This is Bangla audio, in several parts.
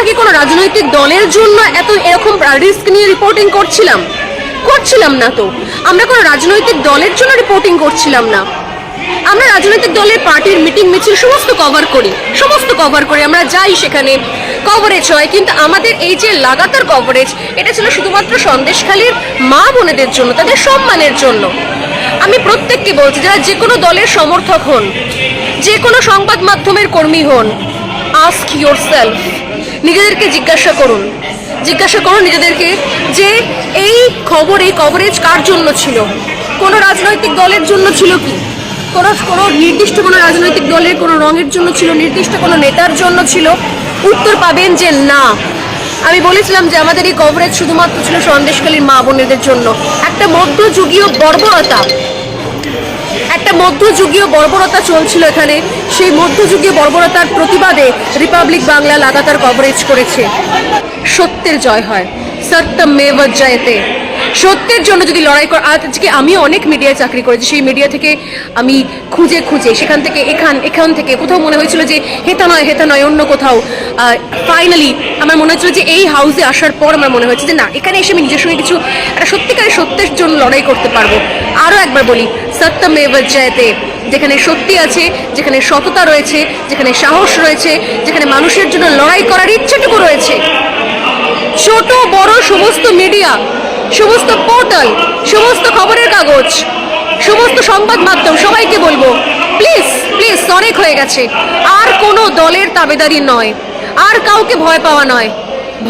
আমরা কি কোনো রাজনৈতিক দলের জন্য এত এরকম রিস্ক নিয়ে রিপোর্টিং করছিলাম? করছিলাম না তো। আমরা কোনো রাজনৈতিক দলের জন্য রিপোর্টিং করছিলাম না। আমরা রাজনৈতিক দলের পার্টির মিটিং মিছিল সমস্ত কভার করি। সমস্ত কভার করি। আমরা যাই সেখানে। কভারেজ হয়, কিন্তু আমাদের এই যে লাগাতার কভারেজ এটা ছিল শুধুমাত্র সন্দেশখালীর মা বোনেদের জন্য, তাদের সম্মানের জন্য। আমি প্রত্যেককে বলছি, যারা যে কোনো দলের সমর্থক হন, যে কোনো সংবাদ মাধ্যমের কর্মী হন আস্ক ইয়োর সেলফ নিজেদেরকে জিজ্ঞাসা করুন। জিজ্ঞাসা করুন নিজেদেরকে যে এই খবর এই কভারেজ কার জন্য ছিল? কোনো রাজনৈতিক দলের জন্য ছিল কি? কোনো কোনো নির্দিষ্ট কোনো রাজনৈতিক দলের, কোনো রঙের জন্য ছিল, নির্দিষ্ট কোনো নেতার জন্য ছিল? উত্তর পাবেন যে না। আমি বলেছিলাম যে আমাদের এই কভারেজ শুধুমাত্র ছিল সন্দেশকালীর মা বোনেদের জন্য। একটা মধ্যযুগীয় বর্বরতা। একটা মধ্যযুগীয় বর্বরতা চলছিল এখানে। সেই মধ্যযুগীয় বর্বরতার প্রতিবাদে রিপাবলিক বাংলা লাগাতার কভারেজ করেছে। সত্যের জয় হয়। সত্যমেব জয়তে। সত্যের জন্য যদি লড়াই কর আজকে আমি অনেক মিডিয়ায় চাকরি করেছি। সেই মিডিয়া থেকে আমি খুঁজে খুঁজে সেখান থেকে এখান এখান থেকে কোথাও মনে হয়েছিল যে হেতা নয় হেতা নয়, অন্য কোথাও। ফাইনালি আমার মনে হচ্ছিল যে এই হাউসে আসার পর আমার মনে হয়েছে যে না, এখানে এসে আমি নিজের সঙ্গে কিছু একটা সত্যিকারের সত্যের জন্য লড়াই করতে পারব। আরও একবার বলি সত্যমেব জয়তে, যেখানে সত্যি আছে, যেখানে সততা রয়েছে, যেখানে সাহস রয়েছে, যেখানে মানুষের জন্য লড়াই করার ইচ্ছেটুকু রয়েছে। ছোট, বড় সমস্ত মিডিয়া, সমস্ত পোর্টাল, সমস্ত খবরের কাগজ, সমস্ত সংবাদ মাধ্যম, সবাইকে বলব, প্লিজ প্লিজ, অনেক হয়ে গেছে। আর কোনো দলের তাবেদারি নয়, আর কাউকে ভয় পাওয়া নয়।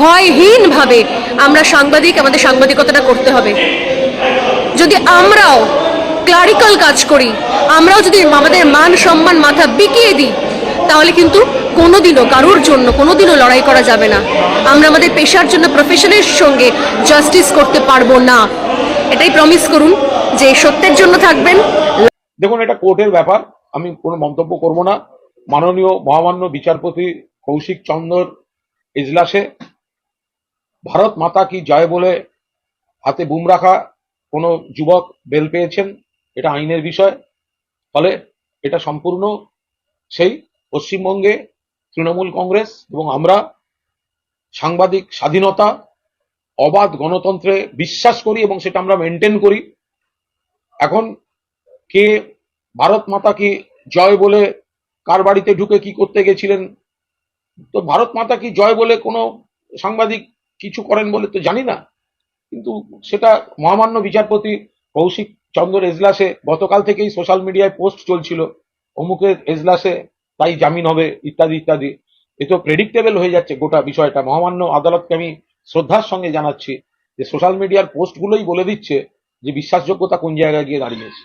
ভয়হীনভাবে আমরা সাংবাদিক, আমাদের সাংবাদিকতাটা করতে হবে। যদি আমরাও ক্লারিক্যাল কাজ করি। আমরাও যদি আমাদের মান সম্মান মাথা বিকিয়ে দিই, তাহলে কিন্তু কোনোদিনও কারোর জন্য, কোনোদিনও লড়াই করা যাবে না। আমরা আমাদের পেশার জন্য প্রফেশনের সঙ্গে জাস্টিস করতে পারব না। এটাই প্রমিস করুন যে সত্যের জন্য থাকবেন। দেখুন, এটা কোর্টের ব্যাপার। আমি কোনো মন্তব্য করব না। মাননীয় মহামান্য বিচারপতি কৌশিক চন্দর ইজলাসে ভারত মাতা কি জয় বলে হাতে বুম রাখা কোনো যুবক বেল পেয়েছেন। এটা আইনের বিষয়। ফলে এটা সম্পূর্ণ সেই পশ্চিমবঙ্গে তৃণমূল কংগ্রেস এবং আমরা সাংবাদিক স্বাধীনতা, অবাধ গণতন্ত্রে বিশ্বাস করি এবং সেটা আমরা মেনটেন করি। এখন কে ভারত মাতা কি জয় বলে কার বাড়িতে ঢুকে কি করতে গেছিলেন? তো ভারত মাতা কি জয় বলে কোনো সাংবাদিক কিছু করেন বলে তো জানি না। কিন্তু সেটা মহামান্য বিচারপতি কৌশিক চন্দ্র এজলাসে গতকাল থেকেই সোশ্যাল মিডিয়ায় পোস্ট চলছিল। অমুকের এজলাসে তাই জামিন হবে, ইত্যাদি ইত্যাদি। এ তো প্রেডিক্টেবল হয়ে যাচ্ছে গোটা বিষয়টা। মহামান্য আদালতকে আমি শ্রদ্ধার সঙ্গে জানাচ্ছি যে সোশ্যাল মিডিয়ার পোস্টগুলোই বলে দিচ্ছে যে, বিশ্বাসযোগ্যতা কোন জায়গায় গিয়ে দাঁড়িয়েছে।